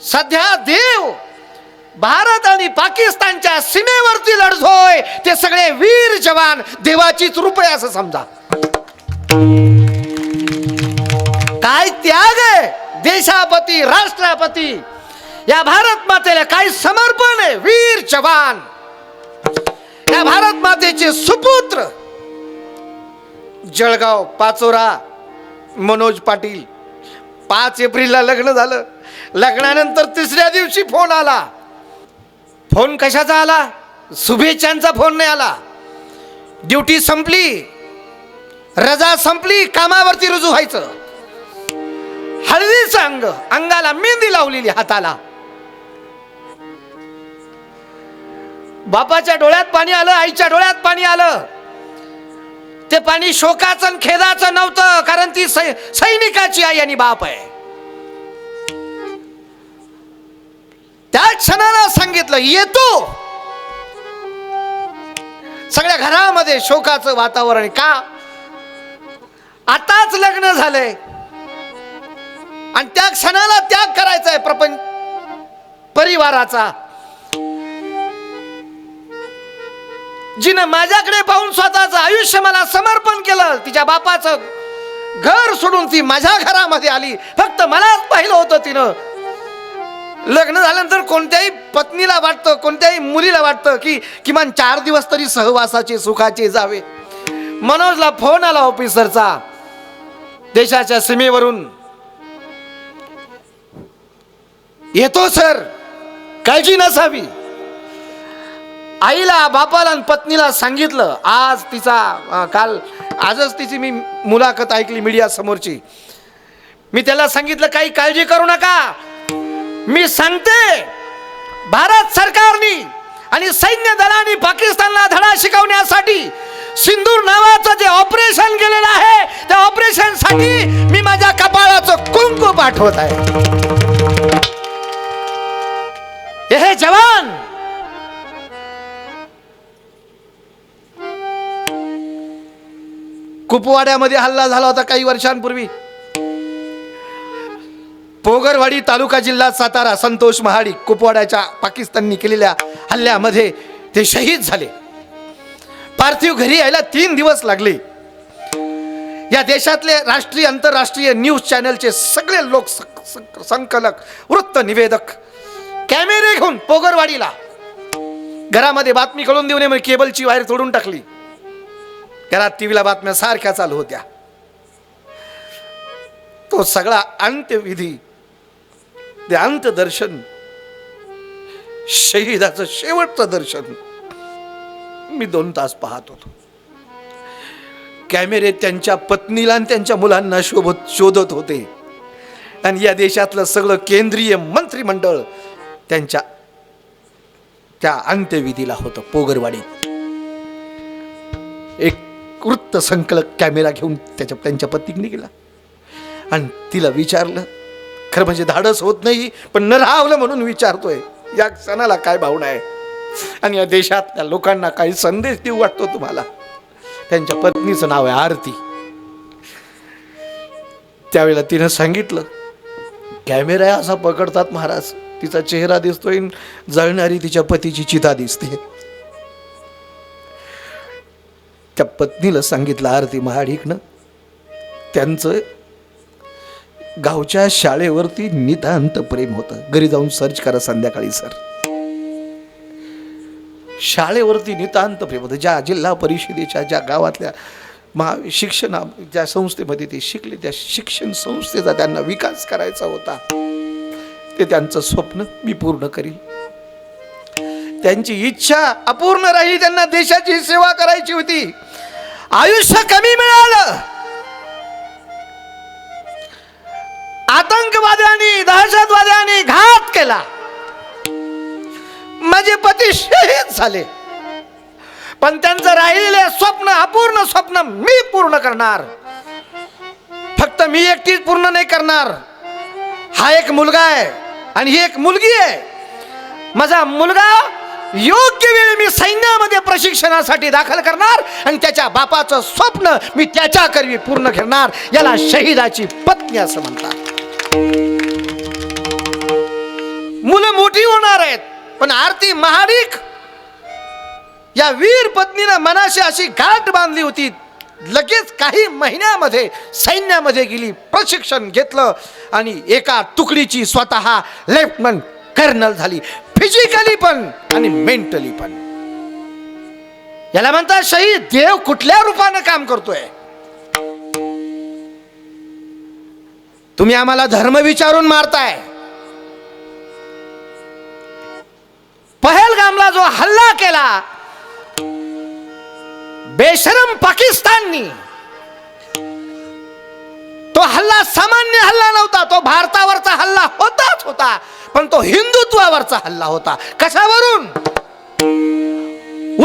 सध्या देव भारत आणि पाकिस्तानच्या सीमेवरती लढतोय. ते सगळे वीर जवान देवाचीच रूप आहे असं समजा. काय त्याग आहे? देशापती राष्ट्रपती. या भारत मातेला काय समर्पण आहे? वीर जवान. या भारत मातेचे सुपुत्र जळगाव पाचोरा मनोज पाटील. पाच एप्रिलला लग्न झालं. लग्नानंतर तिसऱ्या दिवशी फोन आला. फोन कशाचा आला? शुभेच्छांचा फोन नाही आला. ड्युटी संपली. रजा संपली कामावरती रुजू व्हायचं. हळदीचं अंग अंगाला मेहंदी लावलेली हाताला. बापाच्या डोळ्यात पाणी आलं आईच्या डोळ्यात पाणी आलं. ते पाणी शोकाचं आणि खेदाचं नव्हतं कारण ती सै- सैनिकाची आई आणि बाप आहे. त्या क्षणाला सांगितलं येतो सगळ्या घरामध्ये शोकाचं वातावरण का? आताच लग्न झालंय. आणि त्या क्षणाला त्याग करायचा आहे प्रपंच परिवाराचा. जिनं माझ्याकडे पाहून स्वतःचं आयुष्य मला समर्पण केलं तिच्या बापाचं घर सोडून ती माझ्या घरामध्ये आली. फक्त मलाच पाहिलं होतं तिनं. लग्न झाल्यानंतर कोणत्याही पत्नीला वाटतं कोणत्याही मुलीला वाटतं की किमान चार दिवस तरी सहवासाचे सुखाचे जावे. मनोजला फोन आला ऑफिसरचा देशाच्या सीमेवरून. येतो सर काळजी नसावी. आईला बापाला आणि पत्नीला सांगितलं. आज तिचा काल आजच तिची मी मुलाखत ऐकली मीडिया समोरची मी त्याला सांगितलं काही काळजी करू नका. मी सांगते भारत सरकारने आणि सैन्य दलाने पाकिस्तानला धडा शिकवण्यासाठी सिंदूर नावाचं जे ऑपरेशन केलेलं आहे त्या ऑपरेशनसाठी मी माझ्या कपाळाचं कुंकू पाठवत आहे. हे जवान! कुपवाड्यामध्ये हल्ला झाला होता काही वर्षांपूर्वी. पोगरवाडी तालुका जिल्हा सातारा संतोष महाडिक कुपवाड्याच्या पाकिस्ताननी केलेल्या हल्ल्यामध्ये ते शहीद झाले. पार्थिव घरी यायला तीन दिवस लागले. या देशातले राष्ट्रीय आंतरराष्ट्रीय न्यूज चॅनलचे सगळे लोक सं- सं- संकलक वृत्त निवेदक कॅमेरे घेऊन पोगरवाडीला. घरामध्ये बातमी कळून देऊ नये केबलची वायर तोडून टाकली. घरात टीव्हीला बातम्या सारख्या चालू होत्या. तो सगळा अंत्यविधी ते दर्शन शहीदाचं शेवटचं दर्शन मी दोन तास पाहत होतो. कॅमेरे त्यांच्या पत्नीला आणि त्यांच्या मुलांना शोभत शोधत होते. आणि या देशातलं सगळं केंद्रीय मंत्रिमंडळ त्यांच्या त्या अंत्यविधीला होतं पोगरवाडीत एक वृत्त संकलक कॅमेरा घेऊन त्याच्या त्यांच्या पत्नीने गेला आणि तिला विचारलं खरं म्हणजे धाडस होत नाही पण न राहवलं म्हणून विचारतोय. या सणाला काय भावना आहे? आणि या देशातल्या लोकांना काही संदेश देऊ वाटतो तुम्हाला? त्यांच्या पत्नीचं नाव आहे आरती. त्यावेळेला तिनं सांगितलं कॅमेरा असा पकडतात महाराज तिचा चेहरा दिसतोय जळणारी तिच्या पतीची चिता दिसते. त्या पत्नीला सांगितलं आरती महाडिकनं त्यांचं गावच्या शाळेवरती नितांत प्रेम होतं. घरी जाऊन सर्च करा संध्याकाळी सर शाळेवरती नितांत प्रेम होतं. ज्या जिल्हा परिषदेच्या ज्या गावातल्या महा शिक्षणा ज्या संस्थेमध्ये ते शिकले त्या शिक्षण संस्थेचा त्यांना विकास करायचा होता. ते त्यांचं स्वप्न मी पूर्ण करील त्यांची इच्छा अपूर्ण राहिली. त्यांना देशाची सेवा करायची होती. आयुष्य कमी मिळालं. आतंकवाद्यांनी दहशतवाद्यांनी घात केला. माझे पती शहीद झाले. पण त्यांचं राहिलेले स्वप्न अपूर्ण स्वप्न मी पूर्ण करणार. फक्त मी एकटीच पूर्ण नाही करणार. हा एक मुलगा आहे आणि ही एक मुलगी आहे. माझा मुलगा योग्य वेळी मी सैन्यामध्ये प्रशिक्षणासाठी दाखल करणार आणि त्याच्या बापाचं स्वप्न मी त्याच्याकरवी पूर्ण करणार. याला शहीदाची पत्नी असं म्हणतात. मुलं मोठी होणार आहेत पण आरती महाडिक. या वीर पत्नीनं मनाशी अशी गाठ बांधली होती. लगेच काही महिन्यामध्ये सैन्यामध्ये गेली प्रशिक्षण घेतलं आणि एका तुकडीची स्वतः लेफ्टनंट कर्नल झाली. फिजिकली पण आणि मेंटली पण. याला म्हणतात शहीद देव कुठल्या रूपानं काम करतोय? तुम्ही आम्हाला धर्म विचारून मारताय. पहलगामला जो हल्ला केला बेशरम पाकिस्ताननी तो हल्ला सामान्य हल्ला नव्हता तो भारतावरचा हल्ला होताच होता पण तो हिंदुत्वावरचा हल्ला होता. कशावरून?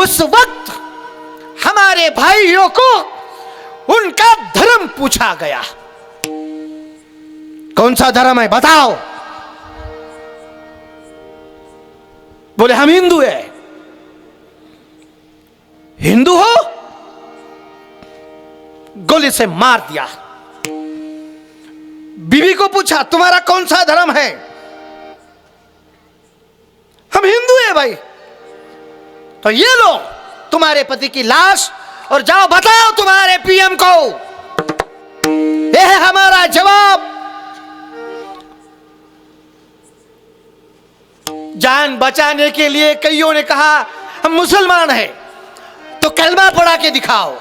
उस वक्त हमारे भाइयों को उनका धर्म पूछा गया. कौन सा धर्म है? बताओ। बोले, हम हिंदू है। हिंदू हो? गोली से मार दिया। बीवी को पूछा, तुम्हारा कौन सा धर्म है? हम हिंदू है भाई। तो ये लो तुम्हारे पति की लाश और जाओ, बताओ तुम्हारे पीएम को। यह है हमारा जवाब। जान बचाने के लिए कईयों ने कहा हम मुसलमान हैं तो कलमा पढ़ा के दिखाओ।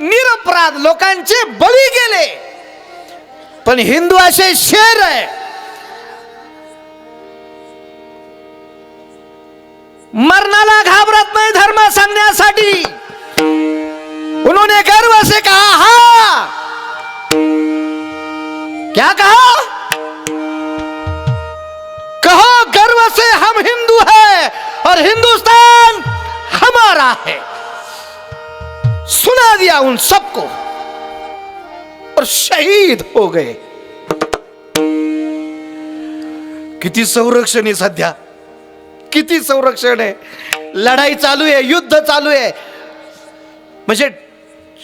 निरपराध लोकांचे बळी गेले पण हिंदू असे शेर आहे। मरणाला घाबरत नाही धर्म सांगण्यासाठी। हम हिंदू हैं और हिंदुस्तान हमारा है। सुना दिया उन सबको और शहीद हो गए। किती संरक्षण आहे सध्या। किती संरक्षण आहे। लढाई चालू आहे युद्ध चालू आहे। म्हणजे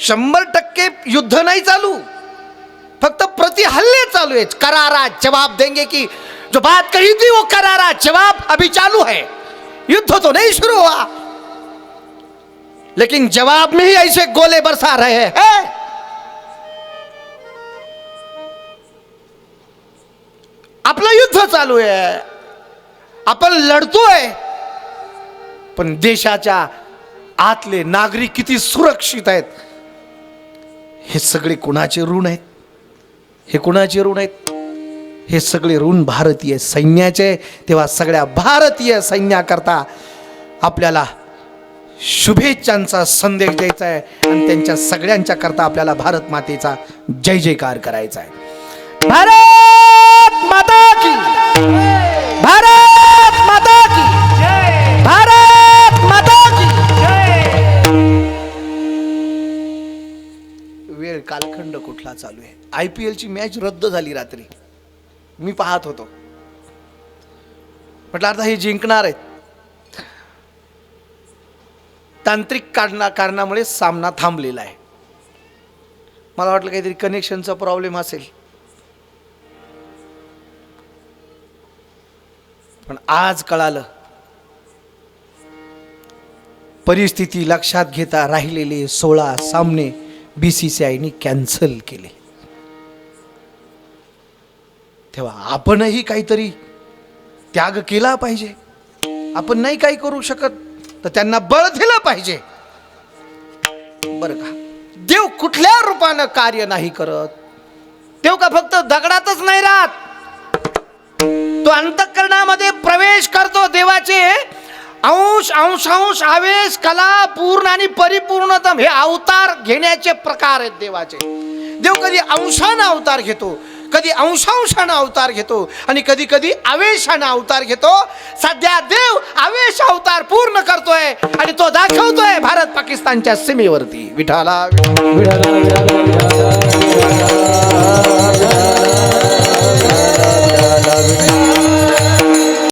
शंभर टक्के युद्ध नाही चालू। फक्त प्रति हल्ले चालू है करारा जवाब देंगे कि जो बात कही थी वो करारा जवाब अभी चालू है। युद्ध तो नहीं शुरू हुआ। लेकिन जवाब में ही ऐसे गोले बरसा रहे हैं। आपलं युद्ध चालू आहे आपण लढतोय पण देशाच्या आतले नागरिक किती सुरक्षित आहेत। हे सगळे कुणाचे ऋण आहेत? हे कुणाचे ऋण आहेत? हे सगळे ऋण भारतीय सैन्याचे तेव्हा सगळ्या भारतीय सैन्याकरता आपल्याला शुभेच्छांचा संदेश द्यायचा आहे आणि त्यांच्या सगळ्यांच्या करता आपल्याला भारत मातेचा जय जयकार करायचा आहे. भारत माता की! भारत माता की! भारत माता की! वेळ कालखंड कुठला चालू आहे? आय पी एलची मॅच रद्द झाली रात्री. मी पाहत होतो. म्हटलं आता हे जिंकणार आहेत. तांत्रिक कारणा कारणामुळे सामना थांबलेला आहे. मला वाटलं काहीतरी कनेक्शनचा प्रॉब्लेम असेल. पण आज कळालं परिस्थिती लक्षात घेता राहिलेले सोळा सामने बी सी सी आयने कॅन्सल केले. तेव्हा आपणही काहीतरी त्याग केला पाहिजे. आपण नाही काही करू शकत तर त्यांना बळ दिलं पाहिजे. बरं का? देव कुठल्या रूपानं कार्य नाही करत. देव का फक्त दगडातच नाही राहत? तो अंतकरणामध्ये प्रवेश करतो देवाचे. अंश अंशांश आवेश कला पूर्ण आणि परिपूर्णतम हे अवतार घेण्याचे प्रकार आहेत देवाचे. देव कधी अंशानं अवतार घेतो कधी अंशांशानं अवतार घेतो आणि कधी कधी आवेशानं अवतार घेतो. सध्या देव आवेश अवतार पूर्ण करतोय आणि तो दाखवतोय भारत पाकिस्तानच्या सीमेवरती. विठाला विठाला विठाला